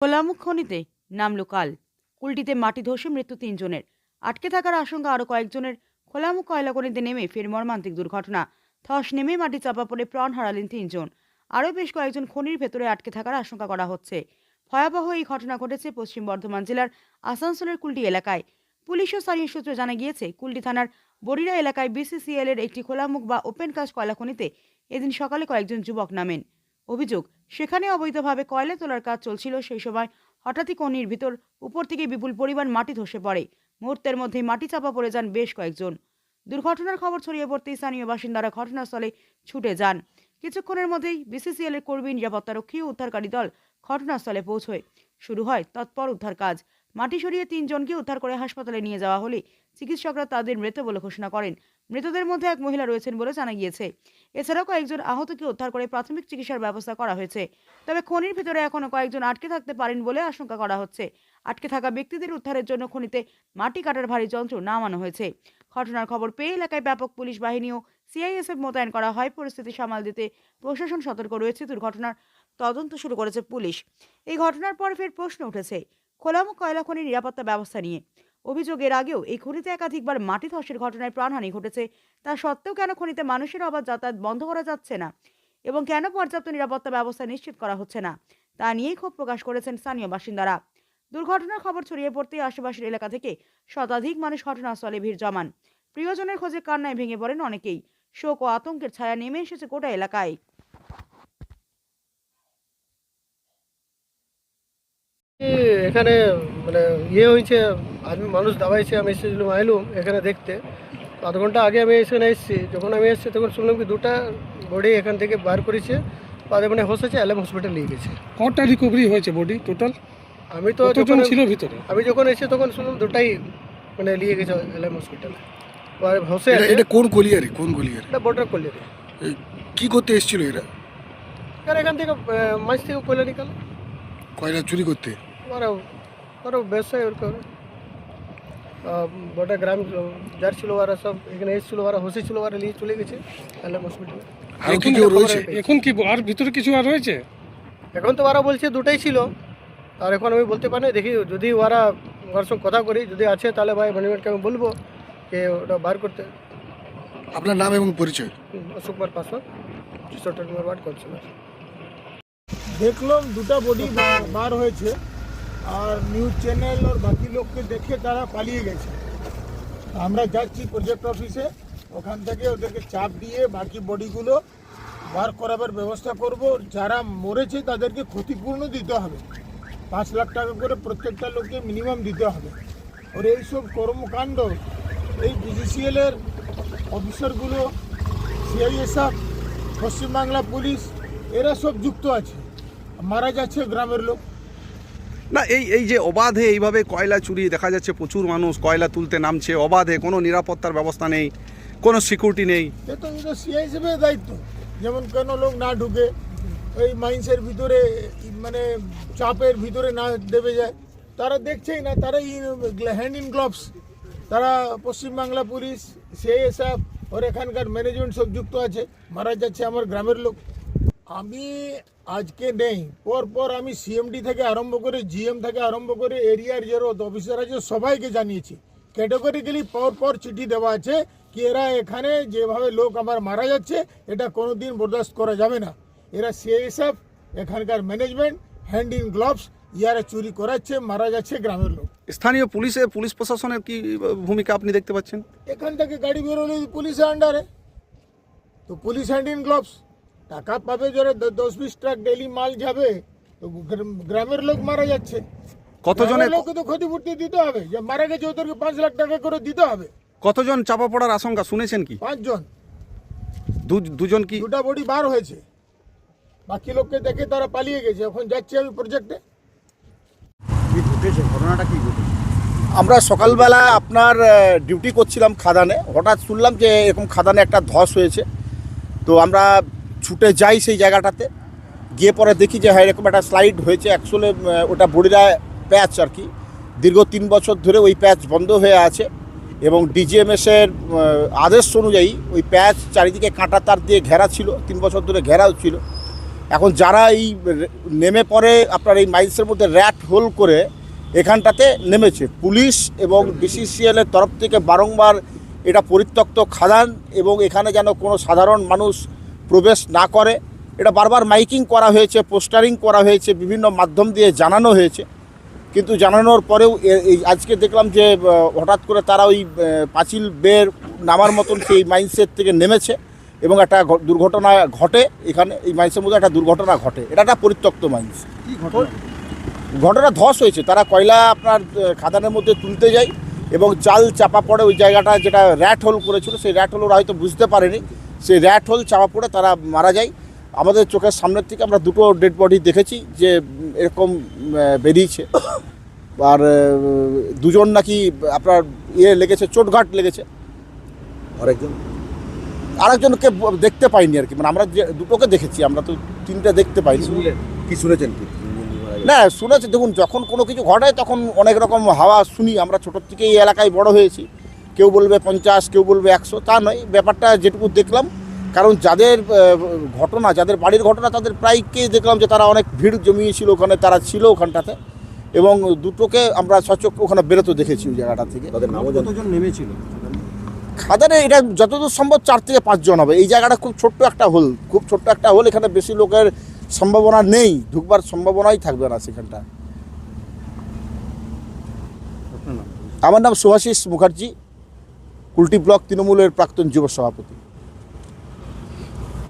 খোলামুখ খনিতে নামলো কাল। কুলটিতে মাটি ধসে মৃত্যু তিনজনের। আটকে থাকার আশঙ্কা আরও কয়েকজনের। খোলামুখ কয়লা খনিতে নেমে ফের মর্মান্তিক দুর্ঘটনা। ধস নেমে মাটি চাপা পড়ে প্রাণ হারালেন তিনজন। আরও বেশ কয়েকজন খনির ভেতরে আটকে থাকার আশঙ্কা করা হচ্ছে। ভয়াবহ এই ঘটনা ঘটেছে পশ্চিম বর্ধমান জেলার আসানসোলের কুলটি এলাকায়। পুলিশ ও স্থানীয় সূত্রে জানা গিয়েছে, কুলটি থানার বরিরা এলাকায় বিসিসিএল এর একটি খোলামুখ বা ওপেন কাস্ট কয়লা খনিতে এদিন সকালে কয়েকজন যুবক নামেন। অভিযোগ। সেখানে অবৈধভাবে কয়লা তোলার কাজ চলছিল সেই সময় হঠাৎই কোনির ভিতর, উপর থেকে বিপুল পরিমাণ মাটি ধসে পড়ে। মুহূর্তের মধ্যেই মাটি চাপা পড়ে যান বেশ কয়েকজন। দুর্ঘটনার খবর ছড়িয়ে পড়তে স্থানীয় বাসিন্দারা ঘটনাস্থলে ছুটে যান। কিছুক্ষণের মধ্যেই বিসিসিএল এর কর্মী, নিরাপত্তারক্ষী ও উদ্ধারকারী দল ঘটনাস্থলে পৌঁছয়। শুরু হয় তৎপর উদ্ধার কাজ। মাটি সরিয়ে তিনজনকে উদ্ধার করে হাসপাতালে নিয়ে যাওয়া হলে চিকিৎসকরা তাদের মৃত বলে ঘোষণা করেন। মৃতদের মধ্যে এক মহিলা রয়েছেন বলে জানা গিয়েছে। এছাড়াও কয়েকজন আহতকে উদ্ধার করে প্রাথমিক চিকিৎসার ব্যবস্থা করা হয়েছে। তবে খনির ভিতরে এখনও কয়েকজন আটকে থাকতে পারেন বলে আশঙ্কা করা হচ্ছে। আটকে থাকা ব্যক্তিদের উদ্ধারের জন্য খনিতে মাটি কাটার ভারী যন্ত্র নামানো হয়েছে। ঘটনার খবর পেয়ে এলাকায় ব্যাপক পুলিশ বাহিনী ও সিআইএসএফ মোতায়েন করা হয়। পরিস্থিতি সামাল দিতে প্রশাসন সতর্ক রয়েছে। দুর্ঘটনার তদন্ত শুরু করেছে পুলিশ। এই ঘটনার পর ফের প্রশ্ন উঠেছে। খোলামুখ কয়লা খনির নিরাপত্তা ব্যবস্থা নিয়ে। অভিযোগের আগেও এই খনিতে একাধিকবার মাটি ধসের ঘটনায় প্রাণহানি ঘটেছে। তা সত্ত্বেও কেন খনিতে মানুষের অবাধ যাতায়াত বন্ধ করা যাচ্ছে না? এবং কেন পর্যাপ্ত নিরাপত্তা ব্যবস্থা নিশ্চিত করা হচ্ছে না? তা নিয়েই ক্ষোভ প্রকাশ করেছেন স্থানীয় বাসিন্দারা। দুর্ঘটনার খবর ছড়িয়ে পড়তেই আশেপাশের এলাকা থেকে শতাধিক মানুষ ঘটনাস্থলে ভিড় জমান। প্রিয়জনের খোঁজে কান্নায় ভেঙে পড়েন অনেকেই। শোক ও আতঙ্কের ছায়া নেমে এসেছে গোটা এলাকায়। এখানে মানে ইয়ে হয়েছে আমি মানুষ দাবাইছে আমি এসেছিলাম আইলুম এখানে দেখতে। আধ ঘণ্টা আগে আমি এখানে এসেছি যখন আমি এসেছি তখন শুনলাম কি দুটা বডি এখান থেকে বার করেছে বাদে মানে হসেছে এলএম হসপিটাল নিয়ে গেছে। কটা রিকভারি হয়েছে বডি টোটাল আমি তো যখন- ছিল ভিতরে? আমি যখন এসেছি তখন শুনলাম দুটাই মানে নিয়ে গেছে এলএম হসপিটাল হসে এটা এটা কোন গলিয়ারে? কোন গলিয়ারে? এটা বর্ডার এই কি করতে এসেছিল এরা? এখান থেকে মাছ থেকে কয়লা নিকাল। কয়লা চুরি করতে? ওরা ব্যবসায় ওর করে গোটা গ্রাম যার ছিল ওরা সব এখানে এসেছিল ওরা হসে ছিল ওরা নিয়ে চলে গেছে এলএম হসপিটালে আর কি রয়েছে? এখন কি আর ভিতরে কিছু আর রয়েছে এখন তো ওরা বলছে দুটাই ছিল আর এখন আমি বলতে পারি না দেখি যদি ওরা ওর সঙ্গে কথা করি যদি আছে তাহলে ভাই ম্যানেজমেন্টকে আমি বলব যে ওটা বার করতে। আপনার নাম এবং পরিচয়? অশোক কুমার পাসওয়ান চৌষট্টি নম্বর ওয়ার্ড কাউন্সিলর দেখলাম দুটা বডি বার হয়েছে। আর নিউজ চ্যানেল আর বাকি লোককে দেখে তারা পালিয়ে গেছে। আমরা যাচ্ছি প্রজেক্ট অফিসে ওখান থেকে ওদেরকে চাপ দিয়ে বাকি বডিগুলো বার করাবার ব্যবস্থা করব। যারা মরেছে তাদেরকে ক্ষতিপূর্ণ দিতে হবে। পাঁচ লাখ টাকা করে প্রত্যেকটা লোককে মিনিমাম দিতে হবে। আর এইসব কর্মকাণ্ড, এই বিজিসিএলের অফিসারগুলো সিআইএসএফ পশ্চিমবাংলা পুলিশ, এরা সব যুক্ত আছে। মারা যাচ্ছে গ্রামের লোক। না, এই এই যে অবাধে এইভাবে কয়লা চুরি, দেখা যাচ্ছে প্রচুর মানুষ কয়লা তুলতে নামছে, অবাধে, কোনো নিরাপত্তার ব্যবস্থা নেই, কোনো সিকিউরিটি নেই। দায়িত্ব। যেমন কোনো লোক না ঢুকে ওই মাইন্সের ভিতরে মানে চাপের ভিতরে না দেবে যায়। তারা দেখছেই না, তারা হ্যান্ড ইন গ্লোভস তারা পশ্চিমবাংলা পুলিশ সিআইএসএফ ওর এখানকার ম্যানেজমেন্ট সব যুক্ত আছে। মারা যাচ্ছে আমার গ্রামের লোক। আমি আজকে নেই। পর পর আমি সিএমডি থেকে আরম্ভ করে জিএম থেকে আরম্ভ করে এরিয়ার যে অফিসার আছে সবাইকে জানিয়েছি। ক্যাটাগরিক্যালি পর পর চিঠি দেওয়া আছে কি এরা এখানে যেভাবে লোক আমার মারা যাচ্ছে এটা কোনো দিন বরদাস্ত করা যাবে না। এরা সিএসএফ এখানকার ম্যানেজমেন্ট হ্যান্ড ইন গ্লোভস ইয়ারা চুরি করাচ্ছে মারা যাচ্ছে গ্রামের লোক। স্থানীয় পুলিশের পুলিশ প্রশাসনের কি ভূমিকা আপনি দেখতে পাচ্ছেন? এখান থেকে গাড়ি বেরোলে পুলিশের আন্ডারে তো পুলিশ হ্যান্ড ইন গ্লোভস টাকা পাবে যারা দশ বিশ ট্রাক ডেলি মাল যাবে তো গ্রামের লোক মারা যাচ্ছে। কতজনের লোককে তো ক্ষতিপূর্তি দিতে হবে যে মারা গেছে ওদেরকে পাঁচ লাখ টাকা করে দিতে হবে। কতজন চাপা পড়ার আশঙ্কা শুনেছেন কি? পাঁচজন। দুজন কি? দুটা বডি বার হয়েছে। বাকি লোককে দেখে তারা পালিয়ে গেছে। এখন যাচ্ছি আমি প্রজেক্টে আমরা সকালবেলা আপনার ডিউটি করছিলাম খাদানে। হঠাৎ শুনলাম যে এরকম খাদানে একটা ধস হয়েছে। তো আমরা ছুটে যাই সেই জায়গাটাতে। গিয়ে পরে দেখি যে হ্যাঁ এরকম একটা স্লাইড হয়েছে। অ্যাকচুয়ালি ওটা বড়িরা প্যাচ আর কি। দীর্ঘ তিন বছর ধরে ওই প্যাচ বন্ধ হয়ে আছে এবং ডিজিএমএসের আদেশ অনুযায়ী ওই প্যাচ চারিদিকে কাঁটা তার দিয়ে ঘেরা ছিল। তিন বছর ধরে ঘেরাও ছিল। এখন যারা এই নেমে পড়ে আপনার এই মাইলসের মধ্যে র্যাট হোল করে এখানটাতে নেমেছে। পুলিশ এবং ডিসিসিএলের তরফ থেকে বারংবার এটা পরিত্যক্ত খাদান এবং এখানে যেন কোনো সাধারণ মানুষ প্রবেশ না করে। এটা বারবার মাইকিং করা হয়েছে পোস্টারিং করা হয়েছে বিভিন্ন মাধ্যম দিয়ে জানানো হয়েছে। কিন্তু জানানোর পরেও এই আজকে দেখলাম যে হঠাৎ করে তারা ওই পাঁচিল বের নামার মতন সেই মাইন্ডসেট থেকে নেমেছে এবং একটা দুর্ঘটনা ঘটে। এখানে এই মাইন্সের মধ্যে একটা দুর্ঘটনা ঘটে। এটা একটা পরিত্যক্ত মাইন্স ঘটনা? ধস হয়েছে। তারা কয়লা আপনার খাদানের মধ্যে তুলতে যায়। এবং চাল চাপা পড়ে ওই জায়গাটা যেটা র্যাট হোল করেছিল সেই র্যাট হোল ওরা হয়তো বুঝতে পারেনি। সেই র্যাট হোল চাপা পড়ে তারা মারা যায়। আমাদের চোখের সামনের থেকে আমরা দুটো ডেড বডি দেখেছি যে এরকম বেরিয়েছে। আর দুজন নাকি আপনার ইয়ে লেগেছে চোটঘাট লেগেছে। আরেকজন? আরেকজনকে দেখতে পাইনি আর কি। মানে আমরা যে দুটোকে দেখেছি আমরা তো তিনটা দেখতে পাইনি। কি শুনেছেন কি? না শুনেছি দেখুন যখন কোনো কিছু ঘটায় তখন অনেক রকম হাওয়া শুনি। আমরা ছোটোর থেকে এই এলাকায় বড় হয়েছি। কেউ বলবে পঞ্চাশ কেউ বলবে একশো তা নয়। ব্যাপারটা যেটুকু দেখলাম কারণ যাদের ঘটনা যাদের বাড়ির ঘটনা তাদের প্রায়কেই দেখলাম যে তারা অনেক ভিড় জমিয়েছিল ওখানে তারা ছিল ওখানটাতে। এবং দুটোকে আমরা সচক ওখানে বেরোতে দেখেছি ওই জায়গাটা থেকে। তাদের নামও জানেন কতজন নেমেছিল? খাদানে এটা যতদূর সম্ভব চার থেকে পাঁচজন হবে। এই জায়গাটা খুব ছোট্ট একটা হোল খুব ছোট্ট একটা হোল এখানে বেশি লোকের সম্ভাবনা নেই, ঢুকবার সম্ভাবনাই থাকবে না সেখানটা আমার নাম সুভাশিস মুখার্জি, কুলটি ব্লক তৃণমূলের প্রাক্তন যুব সভাপতি।